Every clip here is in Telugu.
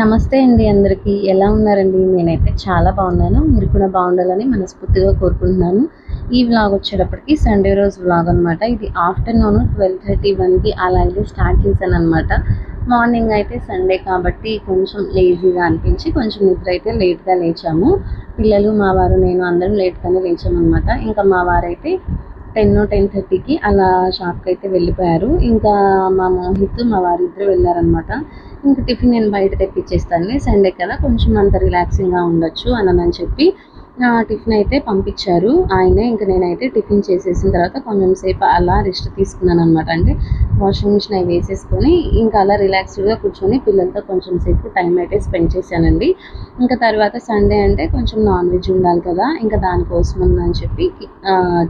నమస్తే అండి అందరికీ. ఎలా ఉన్నారండి? నేనైతే చాలా బాగున్నాను. మీరు కూడా బాగుండాలని మనస్ఫూర్తిగా కోరుకుంటున్నాను. ఈ వ్లాగ్ వచ్చేటప్పటికి సండే రోజు వ్లాగ్ అనమాట ఇది ఆఫ్టర్నూన్ ట్వెల్వ్ థర్టీ వన్కి అలాగే స్టార్ట్ చేశాను అనమాట మార్నింగ్ అయితే సండే కాబట్టి కొంచెం లేజీగా అనిపించి కొంచెం నిద్ర అయితే లేట్గా లేచాము. పిల్లలు మా వారు నేను అందరం లేట్గానే లేచామన్నమాట. ఇంకా మా వారైతే టెన్ టెన్ థర్టీకి అలా షాప్కి అయితే వెళ్ళిపోయారు. ఇంకా మా మోహిత్ మా వారిద్దరు వెళ్ళారనమాట ఇంకా టిఫిన్ నేను బయట తెప్పించేస్తాను సండే కదా కొంచెం అంత రిలాక్సింగ్గా ఉండొచ్చు అని చెప్పి టిఫిన్ అయితే పంపించారు. ఆయనే ఇంకా నేనైతే టిఫిన్ చేసేసిన తర్వాత కొంచెం సేపు అలా రెస్ట్ తీసుకున్నాను అనమాట అంటే వాషింగ్ మిషన్ అవి వేసేసుకొని ఇంకా అలా రిలాక్స్డ్గా కూర్చొని పిల్లలతో కొంచెం సేపు టైం అయితే స్పెండ్ చేశానండి. ఇంకా తర్వాత సండే అంటే కొంచెం నాన్ వెజ్ ఉండాలి కదా ఇంకా దానికోసం ఉందని చెప్పి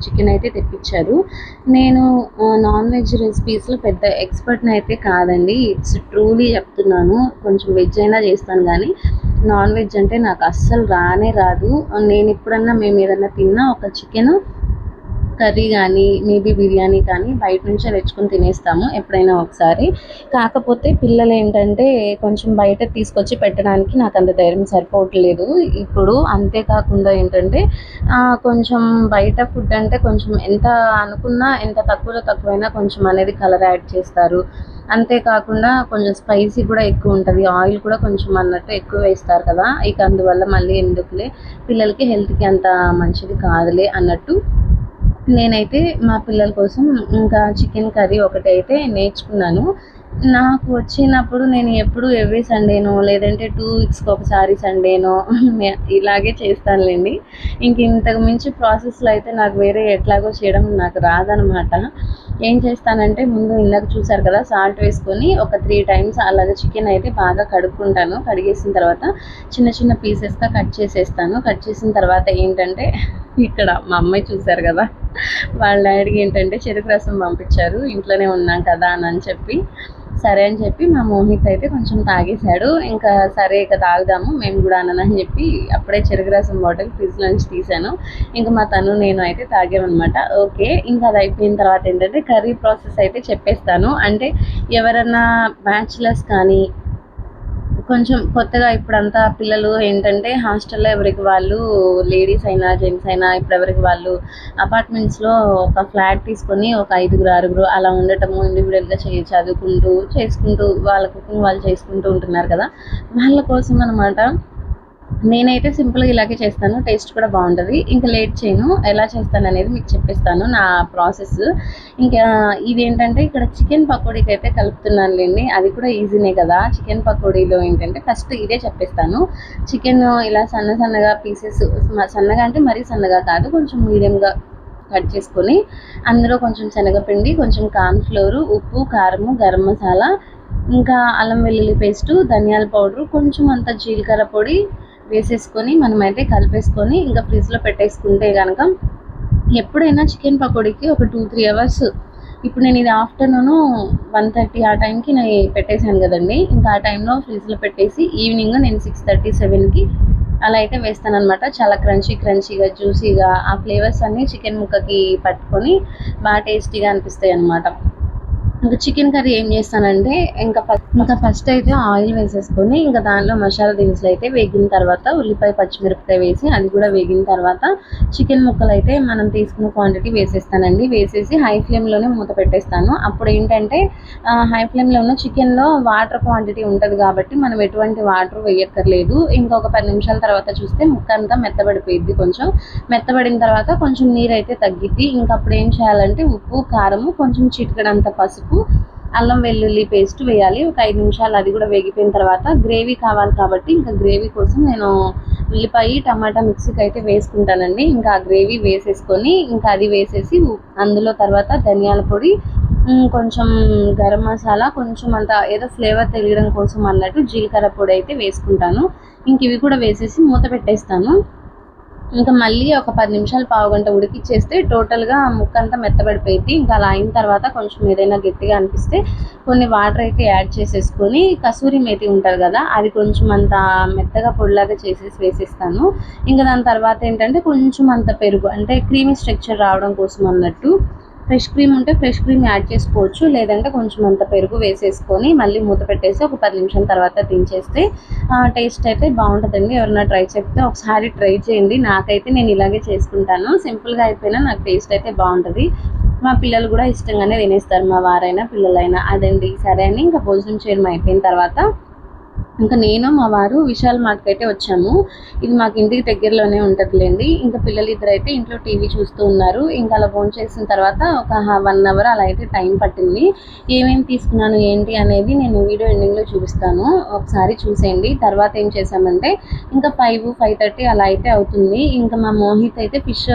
చికెన్ అయితే తెప్పించారు. నేను నాన్ వెజ్ రెసిపీస్లో పెద్ద ఎక్స్పర్ట్ని అయితే కాదండి. ఇట్స్ ట్రూలీ చెప్తున్నాను. కొంచెం వెజ్ అయినా చేస్తాను కానీ నాన్ వెజ్ అంటే నాకు అస్సలు రానే రాదు. నేను ఎప్పుడన్నా మేము ఏదన్నా తిన్నా ఒక చికెన్ కర్రీ కానీ మేబీ బిర్యానీ కానీ బయట నుంచే తెచ్చుకొని తినేస్తాము ఎప్పుడైనా ఒకసారి. కాకపోతే పిల్లలు ఏంటంటే కొంచెం బయట తీసుకొచ్చి పెట్టడానికి నాకు అంత ధైర్యం సరిపోవట్లేదు. ఇప్పుడు అంతేకాకుండా ఏంటంటే కొంచెం బయట ఫుడ్ అంటే కొంచెం ఎంత అనుకున్నా ఎంత తక్కువలో తక్కువైనా కొంచెం అనేది కలర్ యాడ్ చేస్తారు. అంతేకాకుండా కొంచెం స్పైసీ కూడా ఎక్కువ ఉంటుంది. ఆయిల్ కూడా కొంచెం అన్నట్టు ఎక్కువ వేస్తారు కదా. ఇక అందువల్ల మళ్ళీ ఎందుకులే పిల్లలకి హెల్త్కి అంత మంచిది కాదులే అన్నట్టు నేనైతే మా పిల్లల కోసం ఇంకా చికెన్ కర్రీ ఒకటి అయితే నేర్చుకున్నాను. నాకు వచ్చినప్పుడు నేను ఎప్పుడు ఎవ్రీ సండేనో లేదంటే టూ వీక్స్కి ఒకసారి సండేనో ఇలాగే చేస్తానులేండి. ఇంక ఇంతకు మించి ప్రాసెస్లో అయితే నాకు వేరే ఎట్లాగో చేయడం నాకు రాదనమాట. ఏం చేస్తానంటే ముందు ఇందాక చూసారు కదా సాల్ట్ వేసుకొని ఒక త్రీ టైమ్స్ అలాగే చికెన్ అయితే బాగా కడుక్కుంటాను. కడిగేసిన తర్వాత చిన్న చిన్న పీసెస్గా కట్ చేసేస్తాను. కట్ చేసిన తర్వాత ఏంటంటే ఇక్కడ మా అమ్మాయి చూశారు కదా వాళ్ళ డాడీకి ఏంటంటే చెరుకు రసం పంపించారు. ఇంట్లోనే ఉన్నాం కదా అని చెప్పి సరే అని చెప్పి మా మోహిత్ అయితే కొంచెం తాగేశాడు. ఇంకా సరే ఇక తాగుదాము మేము కూడా అని చెప్పి అప్పుడే చెరుకు రసం బాటిల్ ఫ్రిడ్జ్ నుంచి తీసాను ఇంకా మా తను నేను అయితే తాగామన్నమాట. ఓకే ఇంకా అది అయిపోయిన తర్వాత ఏంటంటే కర్రీ ప్రాసెస్ అయితే చెప్పేస్తాను. అంటే ఎవరన్నా బ్యాచులర్స్ కానీ కొంచెం కొత్తగా ఇప్పుడంతా పిల్లలు ఏంటంటే హాస్టల్లో ఎవరికి వాళ్ళు లేడీస్ అయినా జెంట్స్ అయినా ఇప్పుడు ఎవరికి వాళ్ళు అపార్ట్మెంట్స్లో ఒక ఫ్లాట్ తీసుకొని ఒక ఐదుగురు ఆరుగురు అలా ఉండటము ఇండివిజువల్గా చే చదువుకుంటూ చేసుకుంటూ వాళ్ళ కుకింగ్ వాళ్ళు చేసుకుంటూ ఉంటున్నారు కదా. వాళ్ళ కోసం అనమాట నేనైతే సింపుల్గా ఇలాగే చేస్తాను. టేస్ట్ కూడా బాగుంటుంది. ఇంకా లేట్ చేయను. ఎలా చేస్తాను అనేది మీకు చెప్పిస్తాను నా ప్రాసెస్. ఇంకా ఇదేంటంటే ఇక్కడ చికెన్ పకోడీకి అయితే కలుపుతున్నాను లేండి. అది కూడా ఈజీనే కదా. చికెన్ పకోడీలో ఏంటంటే ఫస్ట్ ఇదే చెప్పిస్తాను. చికెన్ ఇలా సన్న సన్నగా పీసెస్ సన్నగా అంటే మరీ సన్నగా కాదు. కొంచెం మీడియంగా కట్ చేసుకొని అందులో కొంచెం శనగపిండి కొంచెం కార్న్ఫ్లోరు ఉప్పు కారము గరం మసాలా ఇంకా అల్లం వెల్లుల్లి పేస్టు ధనియాల పౌడరు కొంచెం అంత జీలకర్ర పొడి వేసేసుకొని మనమైతే కలిపేసుకొని ఇంకా ఫ్రిడ్జ్లో పెట్టేసుకుంటే కనుక ఎప్పుడైనా చికెన్ పకోడీకి ఒక టూ త్రీ అవర్స్ ఇప్పుడు నేను ఇది ఆఫ్టర్నూన్ వన్ థర్టీ ఆ టైంకి నేను పెట్టేశాను కదండి. ఇంకా ఆ టైంలో ఫ్రిడ్జ్లో పెట్టేసి ఈవినింగ్ నేను సిక్స్ థర్టీ సెవెన్కి అలా అయితే వేస్తాను అనమాట చాలా క్రంచీ క్రంచీగా జ్యూసీగా ఆ ఫ్లేవర్స్ అన్నీ చికెన్ ముక్కకి పట్టుకొని బాగా టేస్టీగా అనిపిస్తాయి అనమాట ఇంకా చికెన్ కర్రీ ఏం చేస్తానంటే ఇంకా ఫస్ట్ ఇంకా ఫస్ట్ అయితే ఆయిల్ వేసేసుకొని ఇంకా దానిలో మసాలా దినుసులు అయితే వేగిన తర్వాత ఉల్లిపాయ పచ్చిమిరపకాయ వేసి అది కూడా వేగిన తర్వాత చికెన్ ముక్కలు అయితే మనం తీసుకున్న క్వాంటిటీ వేసేస్తానండి. వేసేసి హై ఫ్లేమ్లోనే మూత పెట్టేస్తాను. అప్పుడు ఏంటంటే హై ఫ్లేమ్లో ఉన్న చికెన్లో వాటర్ క్వాంటిటీ ఉంటుంది కాబట్టి మనం ఎటువంటి వాటర్ వేయక్కర్లేదు. ఇంకా ఒక పది నిమిషాల తర్వాత చూస్తే ముక్క అంతా మెత్తబడిపోయిద్ది కొంచెం. మెత్తబడిన తర్వాత కొంచెం నీరు అయితే తగ్గిద్ది. ఇంకా అప్పుడు ఏం చేయాలంటే ఉప్పు కారము కొంచెం చిటికడంత పసుపు మనకు అల్లం వెల్లుల్లి పేస్ట్ వేయాలి. ఒక ఐదు నిమిషాలు అది కూడా వేగిపోయిన తర్వాత గ్రేవీ కావాలి కాబట్టి ఇంకా గ్రేవీ కోసం నేను ఉల్లిపాయ టమాటా మిక్సీకి అయితే వేసుకుంటానండి. ఇంకా ఆ గ్రేవీ వేసేసుకొని ఇంకా అది వేసేసి అందులో తర్వాత ధనియాల పొడి కొంచెం గరం మసాలా కొంచెం అంత ఏదో ఫ్లేవర్ తెలియడం కోసం అన్నట్టు జీలకర్ర పొడి అయితే వేసుకుంటాను. ఇంక ఇవి కూడా వేసేసి మూత పెట్టేస్తాను. ఇంకా మళ్ళీ ఒక పది నిమిషాలు పావు గంట ఉడికిచ్చేస్తే టోటల్గా ముక్క అంతా మెత్తబడిపోయింది. ఇంకా అలా అయిన తర్వాత కొంచెం ఏదైనా గట్టిగా అనిపిస్తే కొన్ని వాటర్ అయితే యాడ్ చేసేసుకొని కసూరి మేతి ఉంటుంది కదా అది కొంచెం అంత మెత్తగా పొడిలాగా చేసేసి వేసేస్తాను. ఇంకా దాని తర్వాత ఏంటంటే కొంచెం అంత పెరుగు అంటే క్రీమీ స్ట్రక్చర్ రావడం కోసం అన్నట్టు ఫ్రెష్ క్రీమ్ ఉంటే ఫ్రెష్ క్రీమ్ యాడ్ చేసుకోవచ్చు. లేదంటే కొంచెం అంత పెరుగు వేసేసుకొని మళ్ళీ మూత పెట్టేసి ఒక పది నిమిషాల తర్వాత దించేస్తే టేస్ట్ అయితే బాగుంటుందండి. ఎవరైనా ట్రై చెప్తే ఒకసారి ట్రై చేయండి. నాకైతే నేను ఇలాగే చేసుకుంటాను. సింపుల్గా అయిపోయినా నాకు టేస్ట్ అయితే బాగుంటుంది. మా పిల్లలు కూడా ఇష్టంగానే తినేస్తారు. మా వారైనా పిల్లలైనా. అదండి. సరే అని ఇంకా భోజనం చేయడం అయిపోయిన తర్వాత ఇంకా నేను మా వారు విశాల్ మార్ట్కి అయితే వచ్చాము. ఇది మాకు ఇంటికి దగ్గరలోనే ఉంటుందిలేండి. ఇంకా పిల్లలు ఇద్దరు అయితే ఇంట్లో టీవీ చూస్తూ ఉన్నారు. ఇంకా అలా ఫోన్ చేసిన తర్వాత ఒక వన్ అవర్ అలా అయితే టైం పట్టింది. ఏమేమి తీసుకున్నాను ఏంటి అనేది నేను వీడియో ఎండింగ్లో చూపిస్తాను. ఒకసారి చూసేయండి. తర్వాత ఏం చేసామంటే ఇంకా ఫైవ్ ఫైవ్ థర్టీ అలా అయితే అవుతుంది. ఇంకా మా మోహిత్ అయితే ఫిష్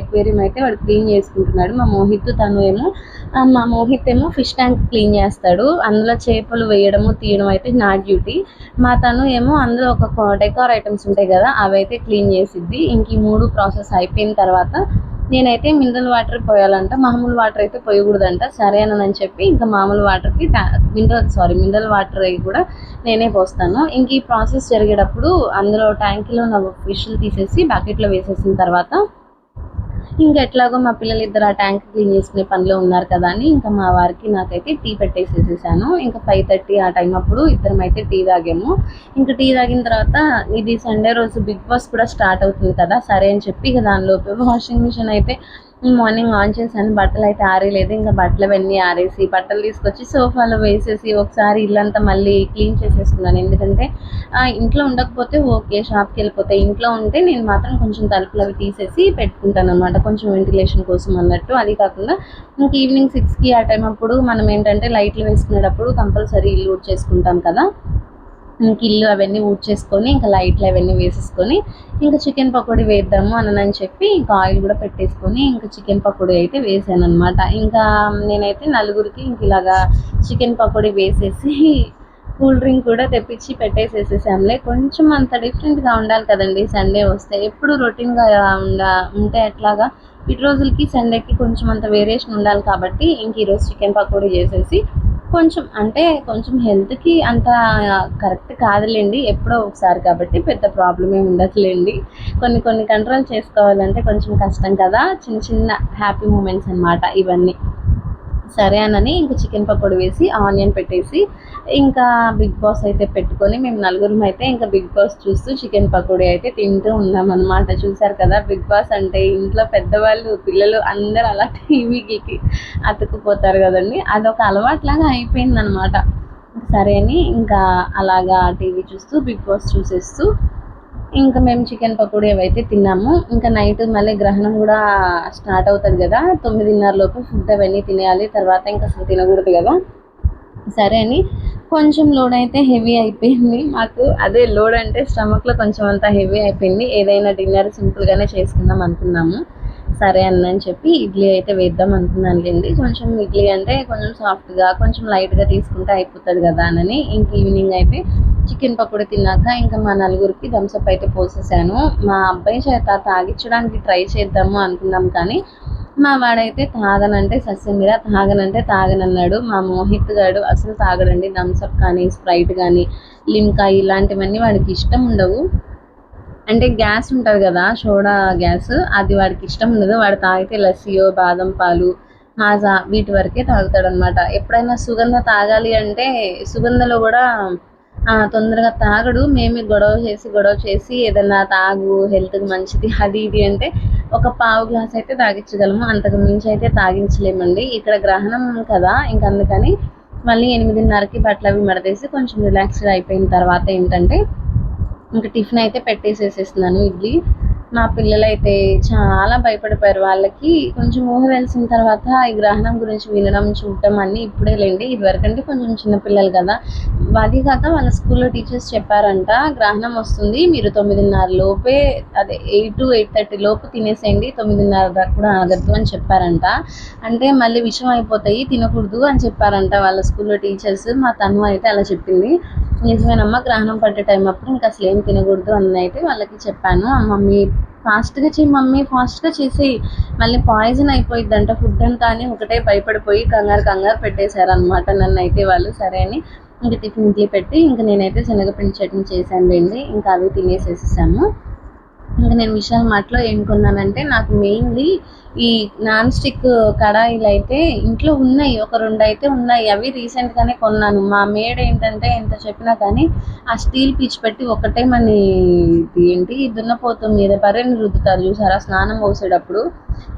ఎక్వేరియం అయితే వాడు క్లీన్ చేసుకుంటున్నాడు. మా మోహిత్ తను ఏమో మా మోహిత్ ఏమో ఫిష్ ట్యాంక్ క్లీన్ చేస్తాడు. అందులో చేపలు వేయడము తీయడం అయితే నా డ్యూటీ. మా తను ఏమో అందులో ఒక డెకార్ ఐటమ్స్ ఉంటాయి కదా అవైతే క్లీన్ చేసిద్ది. ఇంక ఈ మూడు ప్రాసెస్ అయిపోయిన తర్వాత నేనైతే మినరల్ వాటర్ పోయాలంట మామూలు వాటర్ అయితే పోయకూడదంట సరే చెప్పి ఇంకా మామూలు వాటర్కి మినరల్ సారీ మినరల్ వాటర్ అవి కూడా నేనే పోస్తాను. ఇంక ఈ ప్రాసెస్ జరిగేటప్పుడు అందులో ట్యాంక్లో నా ఫిష్లు తీసేసి బకెట్లో వేసేసిన తర్వాత ఇంకా ఎట్లాగో మా పిల్లలు ఇద్దరు ఆ ట్యాంక్ క్లీన్ చేసుకునే పనిలో ఉన్నారు కదా అని ఇంకా మా వారికి నాకైతే టీ పెట్టేసేసేసాను. ఇంకా ఫైవ్ థర్టీ ఆ టైం అప్పుడు ఇద్దరం అయితే టీ తాగాము. ఇంకా టీ తాగిన తర్వాత ఇది సండే రోజు బిగ్ బాస్ కూడా స్టార్ట్ అవుతుంది కదా సరే అని చెప్పి ఇక దానిలోపు వాషింగ్ మిషన్ అయితే మార్నింగ్ ఆన్ చేశాను బట్టలు అయితే ఆరేలేదు ఇంకా బట్టలు అవన్నీ ఆరేసి బట్టలు తీసుకొచ్చి సోఫాలో వేసేసి ఒకసారి ఇల్లంతా మళ్ళీ క్లీన్ చేసేసుకున్నాను. ఎందుకంటే ఇంట్లో ఉండకపోతే ఓకే షాప్కి వెళ్ళిపోతే ఇంట్లో ఉంటే నేను మాత్రం కొంచెం తలుపులు అవి తీసేసి పెట్టుకుంటాను అనమాట కొంచెం వెంటిలేషన్ కోసం అన్నట్టు. అది కాకుండా ఇంక ఈవినింగ్ సిక్స్కి ఆ టైం అప్పుడు మనం ఏంటంటే లైట్లు వేసుకునేటప్పుడు కంపల్సరీ ఇల్లు చేసుకుంటాం కదా. ఇంక ఇల్లు అవన్నీ ఊడ్చేసుకొని ఇంకా లైట్లు అవన్నీ వేసేసుకొని ఇంకా చికెన్ పకోడీ వేద్దాము అని చెప్పి ఇంకా ఆయిల్ కూడా పెట్టేసుకొని ఇంకా చికెన్ పకోడీ అయితే వేసాను అనమాట ఇంకా నేనైతే నలుగురికి ఇంక ఇలాగా చికెన్ పకోడీ వేసేసి కూల్ డ్రింక్ కూడా తెప్పించి పెట్టేసేసేసాంలే. కొంచెం అంత డిఫరెంట్గా ఉండాలి కదండి సండే వస్తే. ఎప్పుడు రొటీన్గా ఉండ ఉంటే ఎట్లాగా ఇటు రోజులకి సండేకి కొంచెం అంత వేరియేషన్ ఉండాలి కాబట్టి ఇంక ఈరోజు చికెన్ పకోడీ చేసేసి కొంచెం అంటే కొంచెం హెల్త్కి అంత కరెక్ట్ కాదులేండి. ఎప్పుడో ఒకసారి కాబట్టి పెద్ద ప్రాబ్లం ఏమి ఉండదులేండి. కొన్ని కొన్ని కంట్రోల్ చేసుకోవాలంటే కొంచెం కష్టం కదా. చిన్న చిన్న హ్యాపీ మూమెంట్స్ అనమాట ఇవన్నీ. సరే అని ఇంకా చికెన్ పకోడీ వేసి ఆనియన్ పెట్టేసి ఇంకా బిగ్ బాస్ అయితే పెట్టుకొని మేము నలుగురం అయితే ఇంకా బిగ్ బాస్ చూస్తూ చికెన్ పకోడీ అయితే తింటూ ఉన్నాం అనమాట చూసారు కదా బిగ్ బాస్ అంటే ఇంట్లో పెద్దవాళ్ళు పిల్లలు అందరూ అలా టీవీకి అతుక్కుపోతారు కదండి. అదొక అలవాట్లాగా అయిపోయింది అనమాట సరే అని ఇంకా అలాగా టీవీ చూస్తూ బిగ్ బాస్ చూసేస్తూ ఇంకా మేము చికెన్ పకోడీ అవైతే తిన్నాము. ఇంకా నైట్ మళ్ళీ గ్రహణం కూడా స్టార్ట్ అవుతుంది కదా. తొమ్మిదిన్నర లోపు ఫుడ్ అవన్నీ తినేయాలి. తర్వాత ఇంకా అసలు తినకూడదు కదా. సరే అని కొంచెం లోడ్ అయితే హెవీ అయిపోయింది. మాకు అదే లోడ్ అంటే స్టమక్లో కొంచెం అంతా హెవీ అయిపోయింది. ఏదైనా డిన్నర్ సింపుల్గానే చేసుకుందాం అనుకున్నాము. సరే అన్నని చెప్పి ఇడ్లీ అయితే వేద్దాం అనుకున్నానులేండి కొంచెం ఇడ్లీ అంటే కొంచెం సాఫ్ట్గా కొంచెం లైట్గా తీసుకుంటే అయిపోతుంది కదా అని ఇంక ఈవినింగ్ అయితే చికెన్ పకోడీ తిన్నాక ఇంకా మా నలుగురికి థమ్స్అప్ అయితే పోసేసాను. మా అబ్బాయి చేత తాగించడానికి ట్రై చేద్దాము అనుకున్నాం కానీ మా వాడైతే తాగనంటే సస్యమీర తాగనంటే తాగనన్నాడు. మా మోహిత్ గాడు అసలు తాగడండి థమ్స్అప్ కానీ స్ప్రైట్ కానీ లిమ్కా ఇలాంటివన్నీ వాడికి ఇష్టం ఉండవు. అంటే గ్యాస్ ఉంటుంది కదా సోడా గ్యాస్ అది వాడికి ఇష్టం ఉండదు. వాడు తాగితే లస్సియో బాదం పాలు మాజా వీటి వరకే తాగుతాడు అనమాట ఎప్పుడైనా సుగంధ తాగాలి అంటే సుగంధలో కూడా తొందరగా తాగడు. మేమే గొడవ చేసి గొడవ చేసి ఏదన్నా తాగు హెల్త్కి మంచిది అది ఇది అంటే ఒక పావు గ్లాస్ అయితే తాగించగలము. అంతకు మించి అయితే తాగించలేమండి. ఇక్కడ గ్రహణం కదా ఇంక అందుకని మళ్ళీ ఎనిమిదిన్నరకి బట్టలు అవి మడతేసి కొంచెం రిలాక్స్డ్ అయిపోయిన తర్వాత ఏంటంటే ఇంకా టిఫిన్ అయితే పెట్టేసేసేస్తున్నాను ఇడ్లీ. మా పిల్లలైతే చాలా భయపడిపోయారు. వాళ్ళకి కొంచెం ఊహ తెలిసిన తర్వాత ఈ గ్రహణం గురించి వినడం చూడటం అన్ని ఇప్పుడే లేండి. ఇదివరకంటే కొంచెం చిన్నపిల్లలు కదా. అది కాక వాళ్ళ స్కూల్లో టీచర్స్ చెప్పారంట గ్రహణం వస్తుంది మీరు తొమ్మిదిన్నర లోపే అదే ఎయిట్ టు ఎయిట్ థర్టీ లోపు తినేసేయండి తొమ్మిదిన్నర దాకా కూడా ఆగద్దు అని చెప్పారంట. అంటే మళ్ళీ విషయం అయిపోతాయి తినకూడదు అని చెప్పారంట వాళ్ళ స్కూల్లో టీచర్స్. మా తను అయితే అలా చెప్పింది. నిజమేనమ్మా గ్రహణం పట్టే టైం అప్పుడు ఇంకా అసలు ఏం తినకూడదు అని అయితే వాళ్ళకి చెప్పాను. మమ్మీ ఫాస్ట్గా చేయి మమ్మీ ఫాస్ట్గా చేసి మళ్ళీ పాయిజన్ అయిపోయిద్దంట ఫుడ్ అంతా అని ఒకటే భయపడిపోయి కంగారు కంగారు పెట్టేశారనమాట నన్ను అయితే వాళ్ళు. సరే అని ఇంక టిఫిన్ ఇంట్లో పెట్టి ఇంక నేనైతే శనగపిండి చట్నీ చేశాను లేండి ఇంకా అవి తినేసేసాము అంటే నేను విశాల్ మార్ట్లో ఏం కొన్నానంటే నాకు మెయిన్లీ ఈ నాన్ స్టిక్ కడాయిలు అయితే ఇంట్లో ఉన్నాయి ఒక రెండు అయితే ఉన్నాయి. అవి రీసెంట్గానే కొన్నాను. మా మేడ్ ఏంటంటే ఎంత చెప్పినా కానీ ఆ స్టీల్ పీచ్ పెట్టి ఒకటే మన ఇది ఏంటి? దున్నపోతు మీద బర్రెని రుద్దుతారు చూసారా? స్నానం పోసేటప్పుడు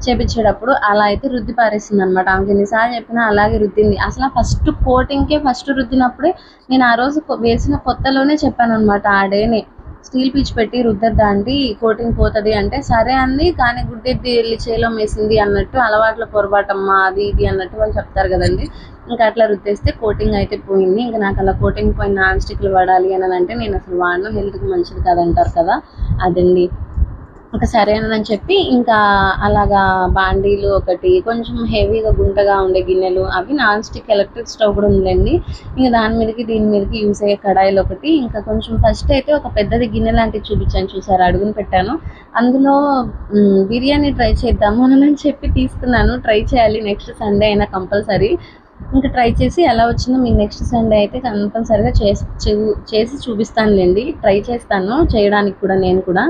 చేపించేటప్పుడు అలా అయితే రుద్ది పారేసింది అనమాట ఆమెకి ఎన్నిసార్లు చెప్పినా అలాగే రుద్దింది. అసలు ఫస్ట్ కోటింగ్కే ఫస్ట్ రుద్దినప్పుడే నేను ఆ రోజు వేసిన కొత్తలోనే చెప్పాను అనమాట ఆ డేనే స్టీల్ పీచ్ పెట్టి రుద్దద్దాండి కోటింగ్ పోతుంది అంటే సరే అంది కానీ గుడ్డెద్ది వెళ్ళి చేలో మేసింది అన్నట్టు అలవాట్ల పొరపాటమ్మా అది ఇది అన్నట్టు వాళ్ళు చెప్తారు కదండి. ఇంకా అట్లా రుద్దేస్తే కోటింగ్ అయితే పోయింది. ఇంకా నాకు అలా కోటింగ్ పోయిన నాన్ స్టిక్లు వాడాలి అని అంటే నేను అసలు వాడను హెల్త్కి మంచిది కాదంటారు కదా అదండి. ఇంకా సరేనని చెప్పి ఇంకా అలాగా బాండీలు ఒకటి కొంచెం హెవీగా గుంటగా ఉండే గిన్నెలు అవి నాన్ స్టిక్ ఎలక్ట్రిక్ స్టవ్ కూడా ఉందండి. ఇంకా దాని మీదకి దీని మీదకి యూస్ అయ్యే కడాయిలు ఒకటి. ఇంకా కొంచెం ఫస్ట్ అయితే ఒక పెద్దది గిన్నె లాంటివి చూపించాను చూసారు? అడుగుని పెట్టాను. అందులో బిర్యానీ ట్రై చేద్దాము అని చెప్పి తీసుకున్నాను. ట్రై చేయాలి. నెక్స్ట్ సండే అయినా కంపల్సరీ. ఇంకా ట్రై చేసి ఎలా వచ్చిందో మీకు నెక్స్ట్ సండే అయితే కంపల్సరీగా చేసి చూ- చేసి చూపిస్తానులేండి. ట్రై చేస్తాను చేయడానికి కూడా నేను కూడా.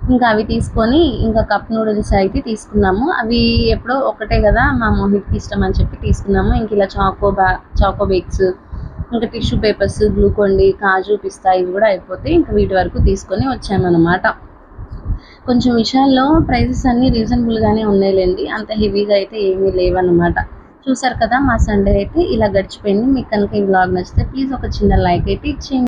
ఇంకా అవి తీసుకొని ఇంకా కప్ నూడిల్స్ అయితే తీసుకున్నాము. అవి ఎప్పుడో ఒకటే కదా మా మోహిత్కి ఇష్టం అని చెప్పి తీసుకున్నాము. ఇంక ఇలా చాకో బా చాకో బేక్స్ ఇంకా టిష్యూ పేపర్స్ గ్లూకోండి కాజు పిస్తా ఇవి కూడా అయిపోతే ఇంకా వీటి వరకు తీసుకొని వచ్చామన్నమాట. కొంచెం విషయాల్లో ప్రైజెస్ అన్నీ రీజనబుల్గానే ఉన్నాయిలేండి. అంత హెవీగా అయితే ఏమీ లేవన్నమాట. చూసారు కదా మా సండే అయితే ఇలా గడిచిపోయింది. మీకు కనుక ఈ బ్లాగ్ నచ్చితే ప్లీజ్ ఒక చిన్న లైక్ అయితే ఇచ్చేయండి.